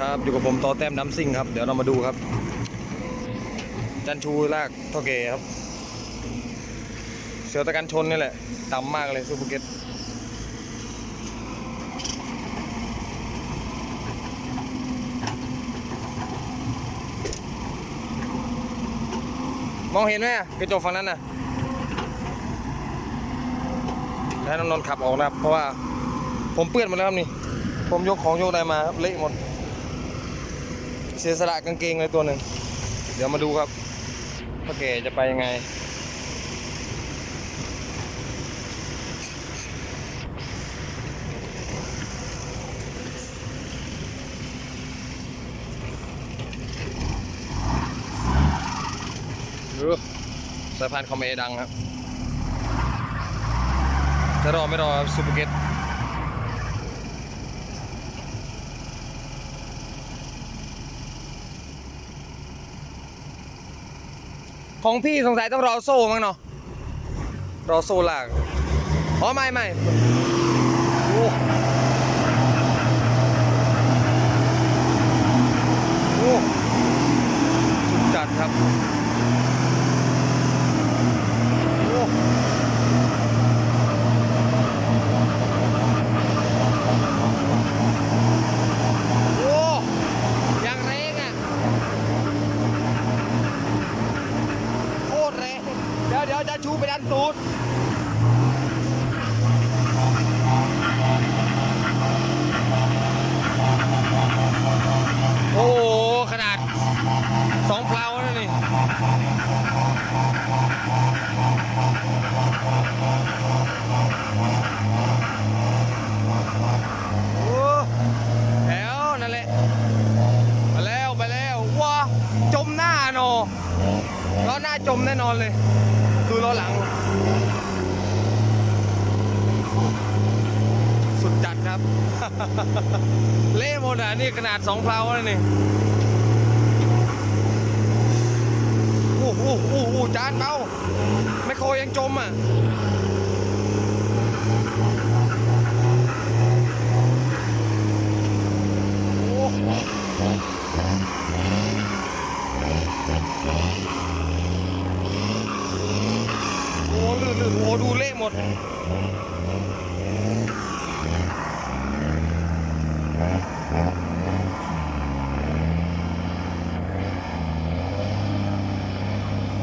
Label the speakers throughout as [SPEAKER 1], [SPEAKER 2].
[SPEAKER 1] ครับอยู่กับผมต่อแต้มน้ำซิ่งครับ เดี๋ยวเรามาดูครับ จันชูลากเท่าเกครับ เสือตะกันชนนี่แหละต่ำมากเลยซูเปอร์เกตมองเห็นไหมกระจกฝั่งนั้นน่ะแล้วน้องนนท์ขับออกนะครับ เพราะว่าผมเปื้อนหมดแล้วครับนี่ ผมยกของยกอะไรมาครับเละหมด สียสละกางเกงเลยตัวหนึ่ง เดี๋ยวมาดูครับพ่อแก่จะไปยังไง ดูสายพานคอมเอดังครับ จะรอไม่รอครับซูเปอร์เกต ของพี่สงสัยต้องรอโซ่มั้งเนาะรอโซ่หลากอ๋อไม่ไม่โอ้โอ้สุดจัดครับ โอ้โอ้ยังแรงอะ โคตรแรง เดี๋ยวเดี๋ยวจะ ชูไปดันตูดโอ้โห ขนาดสองเพลาแล้วนี่โอ้แล้วนั่นแหละ มาแล้วไปแล้วว้าจมหน้าโนล้อหน้าจมแน่นอนเลย หลัง สุดจัดครับ เละหมดอะนี่ขนาดสองเพลาแล้วนี่โอ้โหโอ้โหจานเบาไม่โคยังจมอะ โอ้โหลื่นลื่นโอ้ ดูเละหมด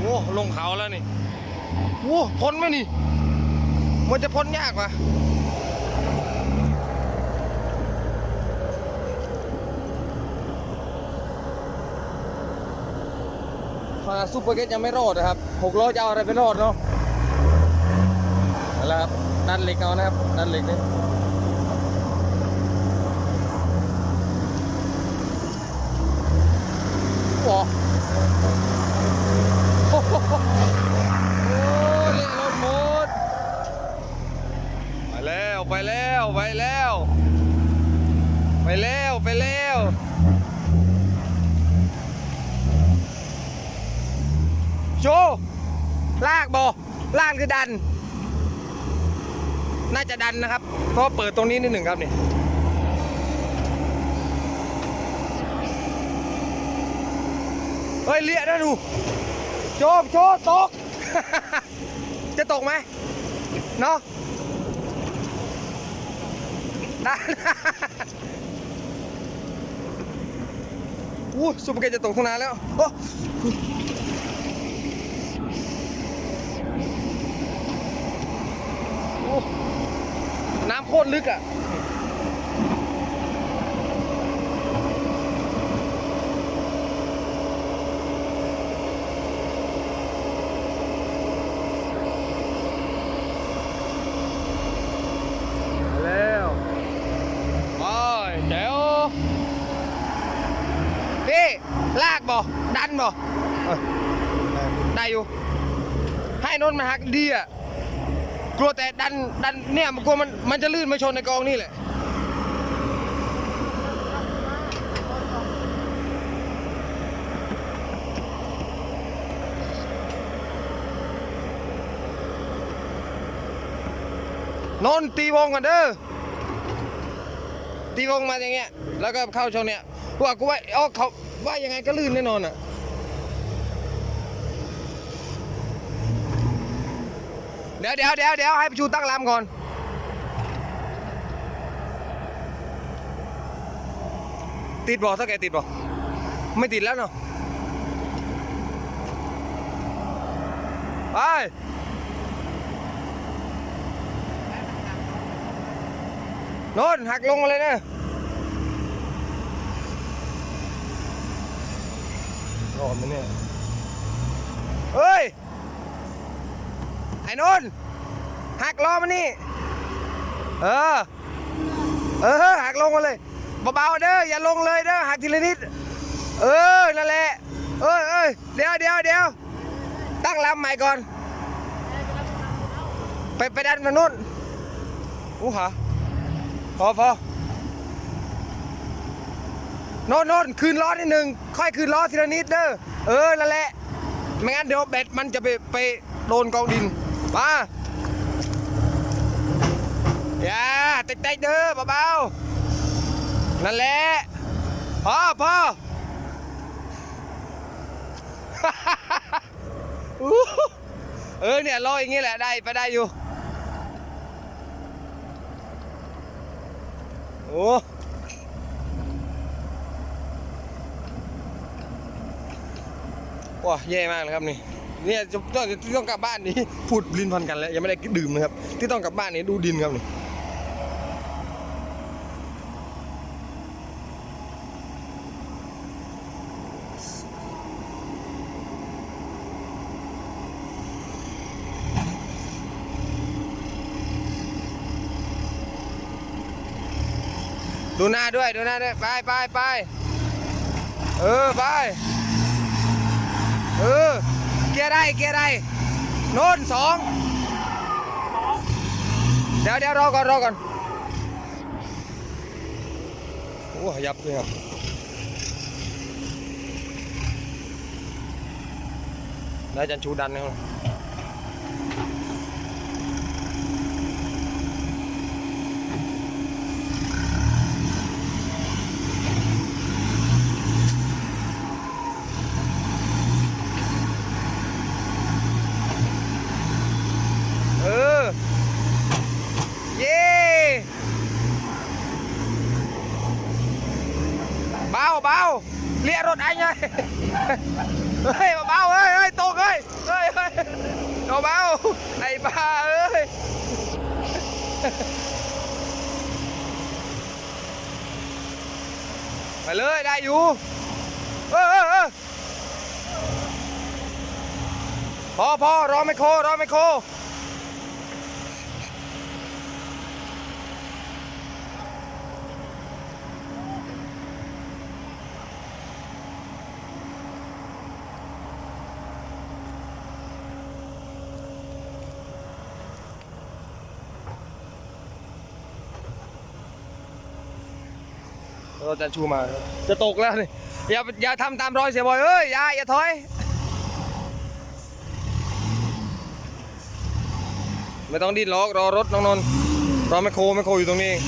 [SPEAKER 1] โอ้ลงเขาแล้วนี่โอ้พ้นไหมนี่ มันจะพ้นยากว่ะขนาดซูเปอร์เกตยังไม่รอดนะครับหกล้อจะเอาอะไรไปรอดเนาะนั่น แหละครับดันเหล็กเอานะครับดันเหล็กเนี่โอ้โหโอ้เละรถหมดไปแล้วไปแล้วไปแล้วไปแล้วไปแล้วโชลากบอลากคือดัน น่าจะดันนะครับ เพราะเปิดตรงนี้นิดหนึ่งครับนี่เฮ้ยเลี้ยนะดูโชว์โชว์ตก จะตกไหมเนาะได้อู้ซูเปอร์เกตจะตกทั้งนานแล้วโอ้ โอ้น้ำโค ตรลึกอะแล้วไปแจ๋วพี่ลากบ่ดันบ่ได้อยู่ ให้นนท์มาหักดีอะ กลัวแต่ดันดันเนี่ยมันกลัวมันมันจะลื่นมาชนในกองนี่แหละนนตีวงก่อนเด้อตีวงมาอย่างเงี้ยแล้วก็เข้าช่องเนี้ยว่ากูว่าอ๋อเขาว่ายังไงก็ลื่นแน่นอนอะ เดี๋ยวเดี๋ยวเดี๋ยวเดี๋ยวให้ประชูตั้งลำก่อน ติดบ่ถ้าแกติดบ่ไม่ติดแล้วเนาะไปโน่นหักลงมาเลยนะรอดไหมเนี่ยเฮ้ย นนท์หักล้อมานี่ เออ เออหักลงมาเลยเบาๆเด้ออย่าลงเลยเด้อหักทีละนิด เออนั่นแหละเอ้ยเอ้ยเดี๋ยวเดี๋ยวเดี๋ยวตั้งลำใหม่ก่อน ไปไปดันมานู่นอู้หาพอพอโน่นโน่นคืนล้อนิดหนึ่งค่อยคืนล้อทีละนิดเด้อเออนั่นแหละไม่งั้นเดี๋ยวแบตมันจะไปไปโดนกองดิน มาอย่าเตะๆเด้อเบาๆนั่นแหละพ่อพออู้เออเนี่ยรอยอย่างงี้แหละได้ไปได้อยู่โอ้ว้าแย่มากเลยครับนี่ เนี่ยจะต้องที่ต้องกลับบ้านนี้พูดลิ้นพันกันแล้วยังไม่ได้ดื่มนะครับ ที่ต้องกลับบ้านนี้ดูดินครับนี่ดูหน้าด้วยดูหน้าด้วยไปไปไปเออไปเออ เกียร์ได้เกียร์ได้โน่นสองเดี๋ยวเดี๋ยวรอก่อนรอก่อนโอ้ยับเลยครับได้จันชูดันนะครับ เออ เย่เบาเบา เรียรถไอ้ไงเฮ้ยเบาเฮ้ยเฮ้ยตกเฮ้ยเฮ้ยเฮ้ยเบาไอ้บ้าเอ้ยไปเลยได้อยู่เออเออเออพอพอรอไม่โครอไม่โค เราจะชูมา จะตกแล้วนี่อย่าอย่าทำตามรอยเสียบอยเอ้ยอย่าอย่าถอยไม่ต้องดิ้นล็อกรอรถน้องนนท์รอแมคโครแมคโครอยู่ตรงนี้เอง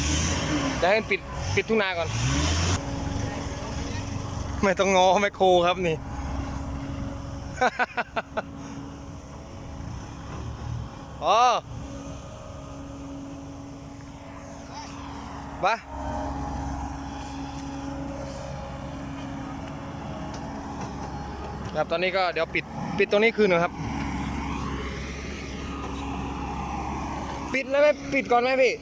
[SPEAKER 1] จะให้มันปิดปิดทุ่งนาก่อน ไม่ต้องงอแมคโครครับนี่อ๋อ ครับตอนนี้ก็เดี๋ยวปิดปิดตรงนี้คืนหนึงครับ ปิดแล้วไหมปิดก่อนไหมพี่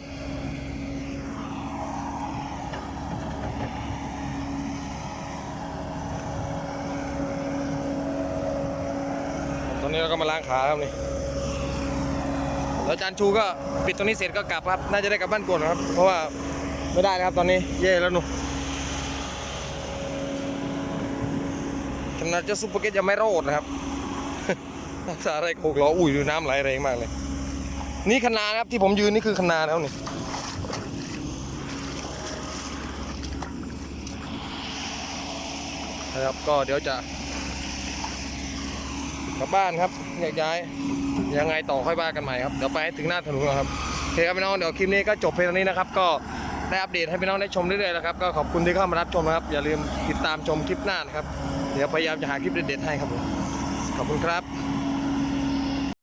[SPEAKER 1] ตอนนี้เราก็มาล้างขาครับนี่แล้วอาจารย์ชูก็ปิดตรงนี้เสร็จก็กลับครับ น่าจะได้กลับบ้านก่อนครับ เพราะว่าไม่ได้นะครับตอนนี้แย่แล้วหนู นาดเจ้าซุปเปอร์เกตยังไม่รอดนะครับรักษาอะไรหกล้ออุ้ยดูน้ำไหลแรงมากเลย นี่คณานะครับที่ผมยืนนี่คือคณาแล้วนี่นะครับก็เดี๋ยวจะกลับบ้านครับแยกย้ายยังไงต่อค่อยว่ากันใหม่ครับเดี๋ยวไปถึงหน้าถนนก่อนครับโอเคครับพี่น้องเดี๋ยวคลิปนี้ก็จบเพียงเท่านี้นะครับ ก็ได้อัปเดตให้พี่น้องได้ชมเรื่อยๆแล้วครับก็ขอบคุณที่เข้ามารับชมนะครับ อย่าลืมติดตามชมคลิปหน้านะครับ เดี๋ยวพยายามจะหาคลิปเด็ดๆให้ครับผมขอบคุณครับ